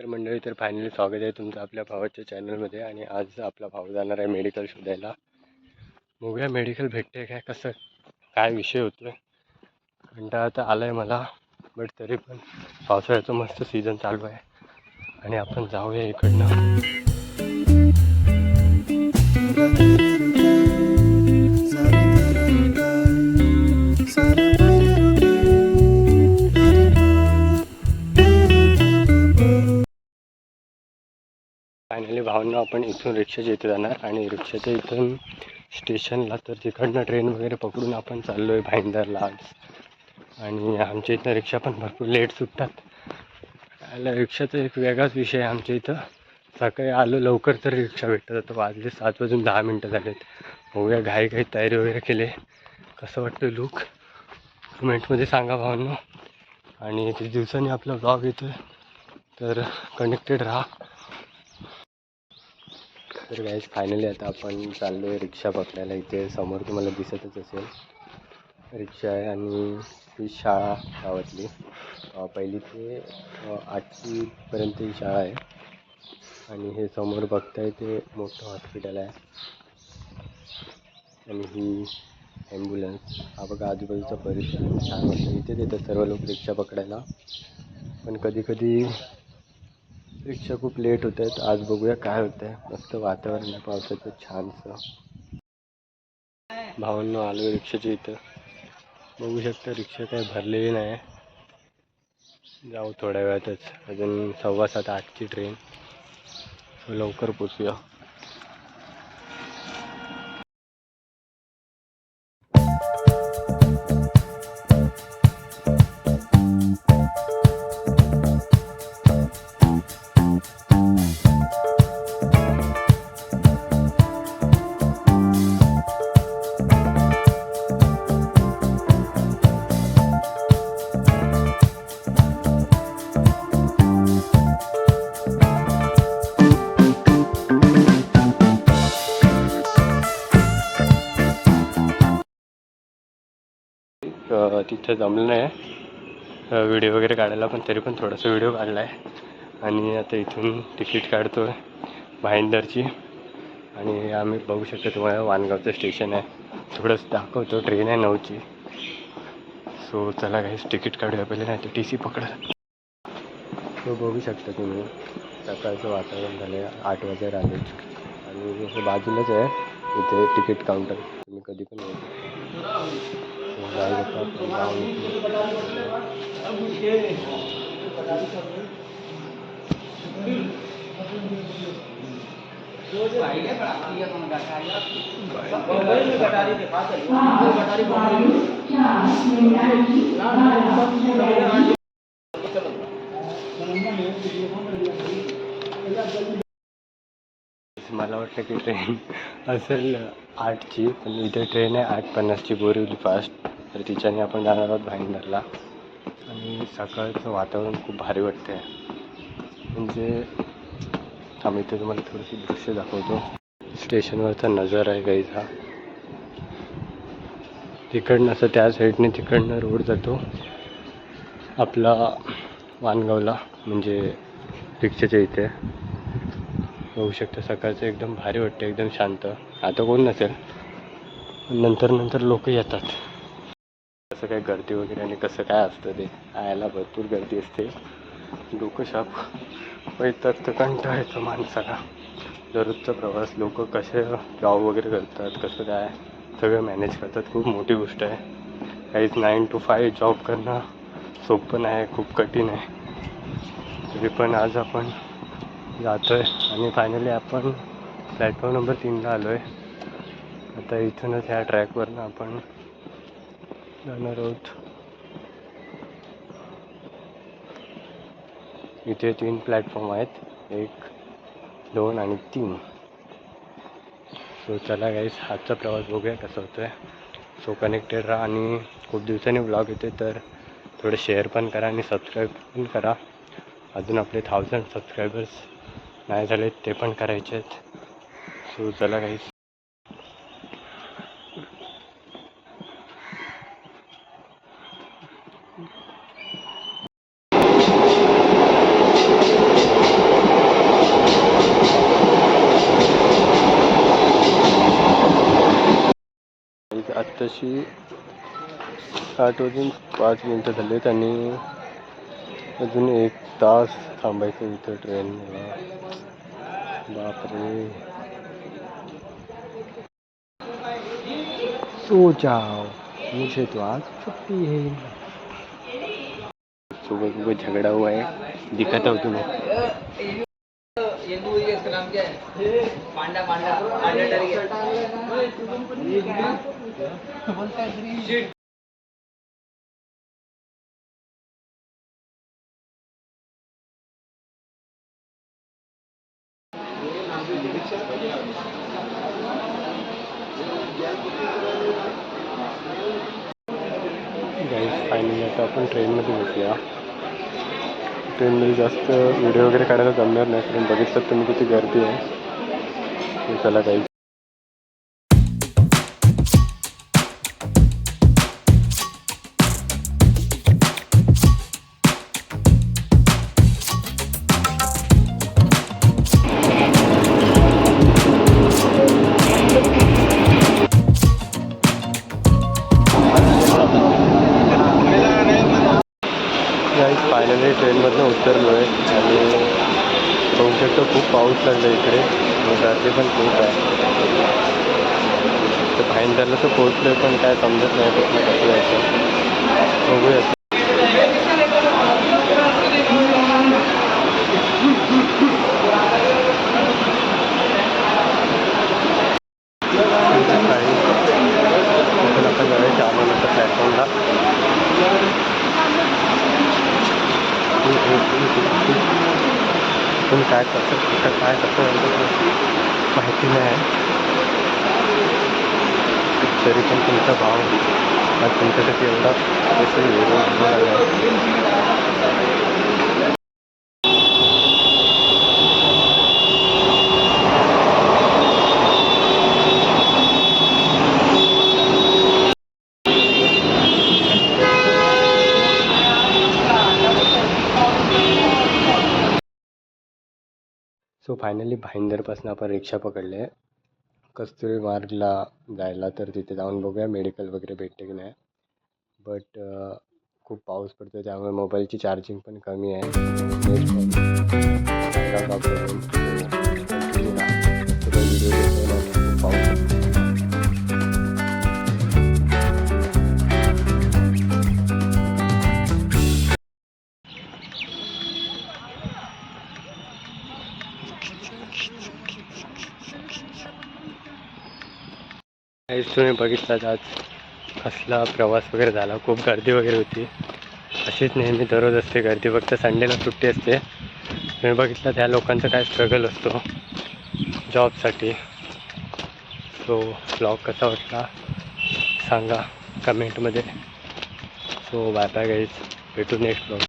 तर मंडळी तर फायनली स्वागत आहे तुमचं आपल्या भावाच्या चॅनलमध्ये आणि आज आपला भाऊ जाणार आहे मेडिकल शोधायला. बघूया मेडिकल भेटते काय कसं काय विषय होतो कंटाळा तर आला आहे मला बट तरी पण पावसाळ्याचं मस्त सीझन चालू आहे. आणि आपण जाऊया इकडनं. फायनली भावना आपण इथून रिक्षाच्या इथे जाणार आणि रिक्षाच्या इथून स्टेशनला तर तिकडनं ट्रेन वगैरे पकडून आपण चाललो आहे भाईंदरला आज. आणि आमच्या इथं रिक्षा पण भरपूर लेट सुटतात. याला रिक्षाचा एक वेगळाच विषय आहे आमच्या इथं. सकाळी आलो लवकर तर रिक्षा भेटत आता वाजले सात वाजून दहा मिनटं झालेत. होऊया घाई घाई तयारी वगैरे केले. कसं वाटतं लुक कमेंटमध्ये सांगा भावांनो. आणि किती दिवसांनी आपला ब्लॉग येतो तर कनेक्टेड राहा. तर गॅस फायनली आता आपण चाललो आहे रिक्षा पकडायला. इथे समोर तुम्हाला दिसतच असेल. रिक्षा आहे आणि ही शाळा गावातली. पहिली ते आठवीपर्यंत ही शाळा आहे. आणि हे समोर बघताय ते मोठं हॉस्पिटल आहे. आणि ही ॲम्ब्युलन्स हा बघा आजूबाजूचा परिसर छान वाटतं इथे देतात सर्व लोक रिक्षा पकडायला. पण कधी कधी रिक्षा खूप लेट होत आहेत. आज बघूया काय होतं आहे. मस्त वातावरण आहे पावसाचं छानसं. भावांनो आलो रिक्षाच्या इथं. बघू शकता रिक्षा काही भरलेली नाही आहे जाऊ थोड्या वेळातच. अजून सव्वा सात आठची ट्रेन सो लवकर पोचूया. तिथं जमलं नाही. व्हिडिओ वगैरे काढायला पण तरी पण थोडासा व्हिडिओ काढला आहे आणि आता इथून तिकीट काढतो आहे भाईंदरची. आणि आम्ही बघू शकतो तुम्हाला वानगावचं स्टेशन आहे. थोडंसं दाखवतो ट्रेन आहे नऊची. सो चला काहीच तिकीट काढूया पहिले नाही तर टी सी पकडा. तो बघू शकता तुम्ही सकाळचं वातावरण झालं आहे आठ वाजायला आले. आणि बाजूलाच आहे इथे तिकीट काउंटर तुम्ही कधी पण येऊ शकता. मला की ट्रेन असेल आठची पण इथे ट्रेन आहे आठ पन्नासची बोरिवली फास्ट तर तिच्याने आपण जाणार आहोत भाईंदरला. आणि सकाळचं वातावरण खूप भारी वाटते म्हणजे आम्ही इथे तुम्हाला थोडीशी दृश्य दाखवतो. स्टेशनवरचा नजर आहे गाईचा तिकडनं असं त्या साईडने तिकडनं रोड जातो. आपला वानगावला म्हणजे रिक्षाच्या इथे. बघू शकता सकाळचं एकदम भारी वाटतं एकदम शांत. आता कोण नसेल? नंतर नंतर लोक येतात. कसं काय गर्दी वगैरे आणि कसं काय असतं ते आयला भरपूर गर्दी असते. डोकंशाप शाप तर कंटाळ येतो माणसाला. दररोजचा प्रवास लोक कसे जॉब वगैरे करतात कसं काय सगळं मॅनेज करतात खूप मोठी गोष्ट आहे. काहीच नाईन टू फाय जॉब करणं सोपं नाही खूप कठीण आहे. तरी पण आज आपण जातो आहे आणि फायनली आपण प्लॅटफॉर्म नंबर तीनला आलो आहे आता इथूनच ह्या ट्रॅकवरनं आपण जाणार आहोत. इथे तीन प्लॅटफॉर्म आहेत. एक दोन आणि तीन. सो चला गाईस आजचा प्रवास बघूया कसा होतो आहे सो कनेक्टेड राहा आणि खूप दिवसांनी ब्लॉग येते तर थोडं शेअर पण करा आणि सबस्क्राईब पण करा. अजून आपले थाउजंड सबस्क्रायबर्स नाही झाले ते पण करायचे आहेत सो चला गाईस आत्ताशी आठ वाजून पाच मिनटं झालेत आणि अजून एक तास थांबायचं इथं ट्रेन बापरे. सो जाओ मुझे तो आज छुट्टी है. सुबह सुबह झगड़ा हुआ है. दिखाता हूँ तुम्हें. है पांडा. पांडा पांडा फायनली आता आपण ट्रेनमध्ये भेटूया ट्रेनमध्ये जास्त व्हिडिओ वगैरे काढायला जमणार नाही कारण बघितलं तुम्ही किती गर्दी आहे. चला काही फायनली ट्रेनमधनं उतरलो आहे आणि पाहू शकतो खूप पाऊस लागला इकडे. आणि गर्दी पण खूप आहे. तर फाईन झालं तर पोहोचलो आहे पण काय समजत नाही कसं जायचं. बघूया पण काय कसं कुठं काय कसं माहिती नाही तरी पण तुमचा भाव तुम्हारे तुमच्यासाठी एवढा सो फायनली भाईंदरपासून आपण रिक्षा पकडले. कस्तुरी मार्गला जायला तर तिथे जाऊन बघूया. मेडिकल वगैरे भेटते की नाही. बट uh, खूप पाऊस पडतो त्यामुळे मोबाईलची चार्जिंग पण कमी आहे. तुम्ही बघितलात आज कसला प्रवास वगैरे झाला. खूप गर्दी वगैरे होती. अशीच नेहमी दररोज असते गर्दी. फक्त संडेला सुट्टी असते. तुम्ही बघितलं त्या लोकांचा काय स्ट्रगल असतो. जॉबसाठी सो ब्लॉग कसा वाटला? सांगा कमेंटमध्ये सो बाय बाय गाईज भेटू नेक्स्ट ब्लॉग